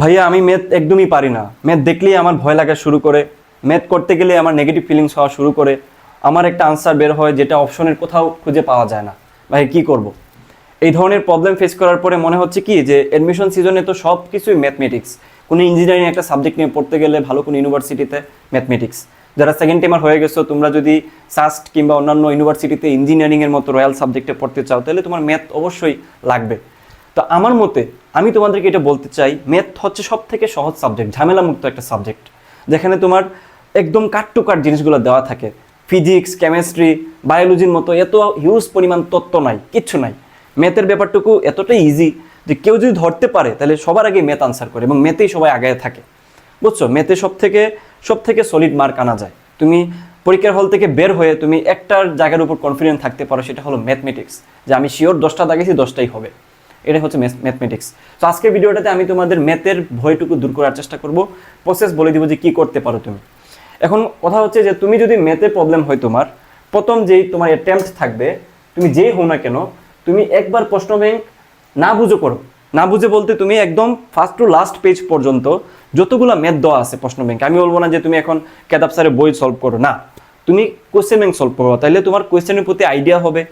ভাইয়া, আমি ম্যাথ একদমই পারি না। ম্যাথ দেখলেই আমার ভয় লাগা শুরু করে। ম্যাথ করতে গেলে আমার নেগেটিভ ফিলিংস হওয়া শুরু করে। আমার একটা আনসার বের হয় যেটা অপশনের কোথাও খুঁজে পাওয়া যায় না। ভাই, কি করব। এই ধরনের প্রবলেম ফেস করার পরে মনে হচ্ছে কি যে অ্যাডমিশন সিজনে তো সব কিছুই ম্যাথমেটিক্স কোনো ইঞ্জিনিয়ারিং একটা সাবজেক্ট নিয়ে পড়তে গেলে ভালো কোনো ইউনিভার্সিটিতে ম্যাথমেটিক্স যারা সেকেন্ড টেমার হয়ে গেছো, তোমরা যদি সাস্ট কিংবা অন্যান্য ইউনিভার্সিটিতে ইঞ্জিনিয়ারিংয়ের মতো রয়্যাল সাবজেক্টে পড়তে চাও, তাহলে তোমার ম্যাথ অবশ্যই লাগবে। তো আমার মতে, আমি তোমাদেরকে এটা বলতে চাই ম্যাথ হচ্ছে সব থেকে সহজ সাবজেক্ট ঝামেলামুক্ত একটা সাবজেক্ট যেখানে তোমার একদম কাট টু কাট জিনিসগুলো দেওয়া থাকে। ফিজিক্স কেমিস্ট্রি বায়োলজির মতো এত হিউজ পরিমাণ তত্ত্ব নাই, কিচ্ছু নাই। ম্যাথের ব্যাপারটুকু এতটাই ইজি যে কেউ যদি ধরতে পারে, তাহলে সবার আগে ম্যাথ আনসার করে এবং ম্যাথেই সবাই আগে থাকে। বুঝছ? ম্যাথে সব থেকে সব থেকে সলিড মার্ক আনা যায়। তুমি পরীক্ষার হল থেকে বের হয়ে তুমি একটার জায়গার উপর কনফিডেন্ট থাকতে পারো, সেটা হলো ম্যাথমেটিক্স যে আমি শিওর দশটা দাগেছি, দশটাই হবে। এটাই হচ্ছে ম্যাথমেটিক্স। তো আজকের ভিডিওটাতে আমি তোমাদের ম্যাথের ভয়টুকু দূর করার চেষ্টা করব। প্রসেস বলে দিব যে কি করতে পারো তুমি। এখন কথা হচ্ছে যে তুমি যদি ম্যাথে প্রবলেম হয় তোমার, প্রথম যেই তোমার অ্যাটেম্পট থাকবে, তুমি যেই হও না কেন, তুমি একবার প্রশ্ন ব্যাংক না বুঝে করো। না বুঝে বলতে তুমি একদম ফার্স্ট টু লাস্ট পেজ পর্যন্ত যতগুলো ম্যাথ দেওয়া আছে প্রশ্ন ব্যাংক আমি বলব না যে তুমি এখন কেতাব স্যারের বই সলভ করো, না। তুমি কোয়েশ্চেন ব্যাংক সলভ করো তাহলে তোমার কোয়েশ্চেনের প্রতি আইডিয়া হবে।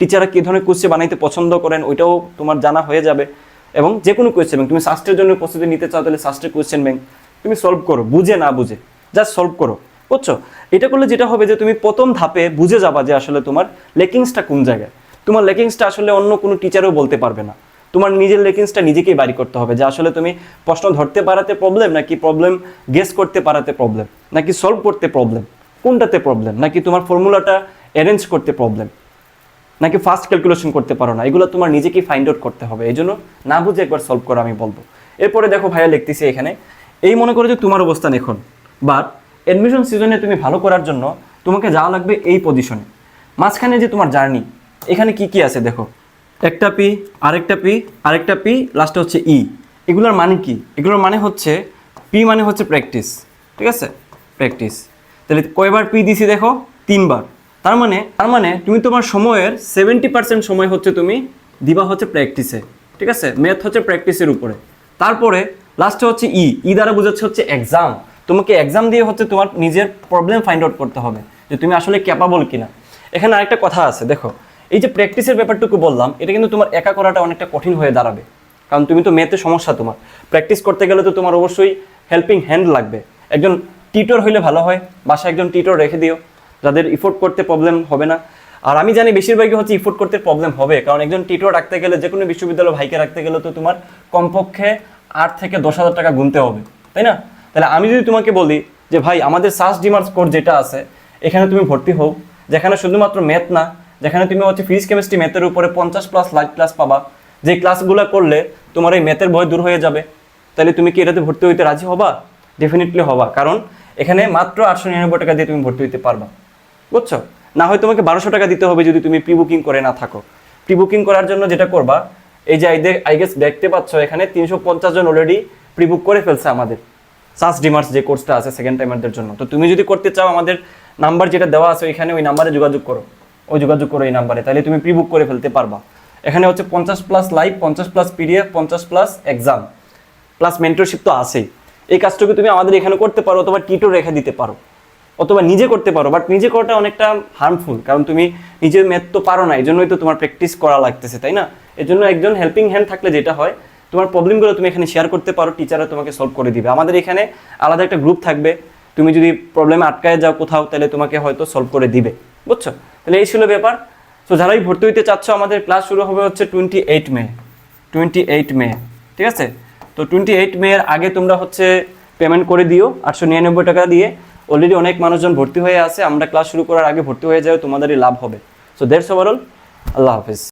টিচাররা কী ধরনের কোয়েশ্চেন বানাইতে পছন্দ করেন, ওইটাও তোমার জানা হয়ে যাবে। এবং যে কোনো কোয়েশ্চেন ব্যাংক তুমি শাস্ত্রের জন্য প্রস্তুতি নিতে চাও, তাহলে শাস্ত্রের কোয়েশ্চেন ব্যাংক তুমি সলভ করো, বুঝে না বুঝে জাস্ট সলভ করো, বুঝছ? এটা করলে যেটা হবে যে তুমি প্রথম ধাপে বুঝে যাবা যে আসলে তোমার লেকিংসটা কোন জায়গায়। তোমার লেকিংসটা আসলে অন্য কোনো টিচারও বলতে পারবে না। তোমার নিজের লেকিংসটা নিজেকেই বাড়ি করতে হবে, যে আসলে তুমি প্রশ্ন ধরতে পারাতে প্রবলেম নাকি প্রবলেম গেস করতে পারাতে প্রবলেম নাকি সলভ করতে প্রবলেম কোনটাতে প্রবলেম নাকি তোমার ফর্মুলাটা অ্যারেঞ্জ করতে প্রবলেম নাকি ফাস্ট ক্যালকুলেশন করতে পারো না? এগুলো তোমার নিজেকেই ফাইন্ড আউট করতে হবে। এই জন্য না বুঝে একবার সলভ করো, আমি বলব। এরপরে দেখো ভাইয়া লিখতেছি এখানে, এই মনে করো যে তোমার অবস্থান এখন বাট অ্যাডমিশন সিজনে তুমি ভালো করার জন্য তোমাকে যাওয়া লাগবে এই পজিশনে মাঝখানে যে তোমার জার্নি এখানে কি কি আছে দেখো? একটা পি আরেকটা পি আরেকটা পি লাস্টে হচ্ছে ই এগুলোর মানে কি? এগুলোর মানে হচ্ছে পি মানে হচ্ছে প্র্যাকটিস ঠিক আছে? প্র্যাকটিস তাহলে কয়বার পি দিছি দেখো? তিনবার। তার মানে তার মানে তুমি তোমার সময়ের সেভেন্টি পার্সেন্ট সময় হচ্ছে তুমি দিবা হচ্ছে প্র্যাকটিসে ঠিক আছে? ম্যাথ হচ্ছে প্র্যাকটিসের উপরে। তারপরে লাস্টে হচ্ছে ই ই দ্বারা বোঝাচ্ছে হচ্ছে এক্সাম তোমাকে এক্সাম দিয়ে হচ্ছে তোমার নিজের প্রবলেম ফাইন্ড আউট করতে হবে যে তুমি আসলে ক্যাপাবল কিনা। এখানে আরেকটা কথা আছে, দেখো। এই যে প্র্যাকটিসের ব্যাপারটুকু বললাম, এটা কিন্তু তোমার একা করাটা অনেকটা কঠিন হয়ে দাঁড়াবে। কারণ তুমি তো মেয়েতে সমস্যা তোমার। প্র্যাকটিস করতে গেলে তো তোমার অবশ্যই হেল্পিং হ্যান্ড লাগবে। একজন টিটর হইলে ভালো হয়, বাসায় একজন টিটর রেখে দিও। যাদের ইফোর্ট করতে প্রবলেম হবে না। আর আমি জানি বেশিরভাগই হচ্ছে ইফোর্ট করতে প্রবলেম হবে। কারণ একজন টিটর রাখতে গেলে যে কোনো বিশ্ববিদ্যালয় ভাইকে রাখতে গেলে তো তোমার কমপক্ষে আট থেকে দশ হাজার টাকা গুনতে হবে, তাই না? তাহলে আমি যদি তোমাকে বলি যে, ভাই, আমাদের সাস ডিমার্স কোর্স যেটা আছে, এখানে তুমি ভর্তি হও। যেখানে শুধুমাত্র ম্যাথ না, যেখানে তুমি হচ্ছে ফিজিক্স কেমিস্ট্রি ম্যাথের উপরে পঞ্চাশ প্লাস লাইভ ক্লাস পাবা, যে ক্লাসগুলো করলে তোমার এই ম্যাথের ভয় দূর হয়ে যাবে। তাহলে তুমি কি এটাতে ভর্তি হইতে রাজি হবা? ডেফিনেটলি হবা। কারণ এখানে মাত্র আটশো নিরানব্বই টাকা দিয়ে তুমি ভর্তি হইতে পারবা। বুঝছ? না হয় তোমাকে বারোশো টাকা দিতে হবে যদি তুমি প্রি বুকিং করে না থাকো। প্রি বুকিং করার জন্য যেটা করবা, এই যে আই গেস দেখতে পাচ্ছ এখানে তিনশো পঞ্চাশ জন অলরেডি প্রি বুক করে ফেলছে আমাদের। সাস ডিমার্স যে কোর্সটা আছে সেকেন্ড টাইমারদের জন্য। তো তুমি যদি করতে চাও, আমাদের নাম্বার যেটা দেওয়া আছে ওইখানে ওই নাম্বারে যোগাযোগ করো। ওই যোগাযোগ করো এই নাম্বারে তাহলে তুমি প্রি বুক করে ফেলতে পারবা। এখানে হচ্ছে পঞ্চাশ প্লাস লাইভ পঞ্চাশ প্লাস পিডিএফ পঞ্চাশ প্লাস এক্সাম প্লাস মেন্টরশিপ তো আছেই। এই কাজটুকু তুমি আমাদের এখানে করতে পারো অথবা টিটো রেখে দিতে পারো। অথবা নিজে করতে পারো বাট নিজে করাটা অনেকটা হার্মফুল কারণ তুমি নিজে ম্যাথ তো পারো না এই জন্যই তো তোমার প্র্যাকটিস করা লাগতেছে, তাই না? এর জন্য একজন হেল্পিং হ্যান্ড থাকলে যেটা হয়, তোমার প্রবলেমগুলো তুমি এখানে শেয়ার করতে পারো টিচাররা তোমাকে সলভ করে দিবে। আমাদের এখানে আলাদা একটা গ্রুপ থাকবে, তুমি যদি প্রবলেমে আটকায় যাও কোথাও, তাহলে তোমাকে হয়তো সলভ করে দিবে, বুঝছ? তাহলে এই ছিল ব্যাপার। তো যারাই ভর্তি হইতে চাচ্ছ, আমাদের ক্লাস শুরু হবে হচ্ছে twenty eight May twenty eight May ঠিক আছে? তো টোয়েন্টি এইট মে এর আগে তোমরা হচ্ছে পেমেন্ট করে দিও, আটশো নিরানব্বই টাকা দিয়ে। অলরেডি অনেক মানুষজন ভর্তি হয়ে আছে, আমরা ক্লাস শুরু করার আগে ভর্তি হয়ে যাও, তোমাদেরই লাভ হবে। সো দেড়শো ওভারঅল আল্লাহ হাফিজ।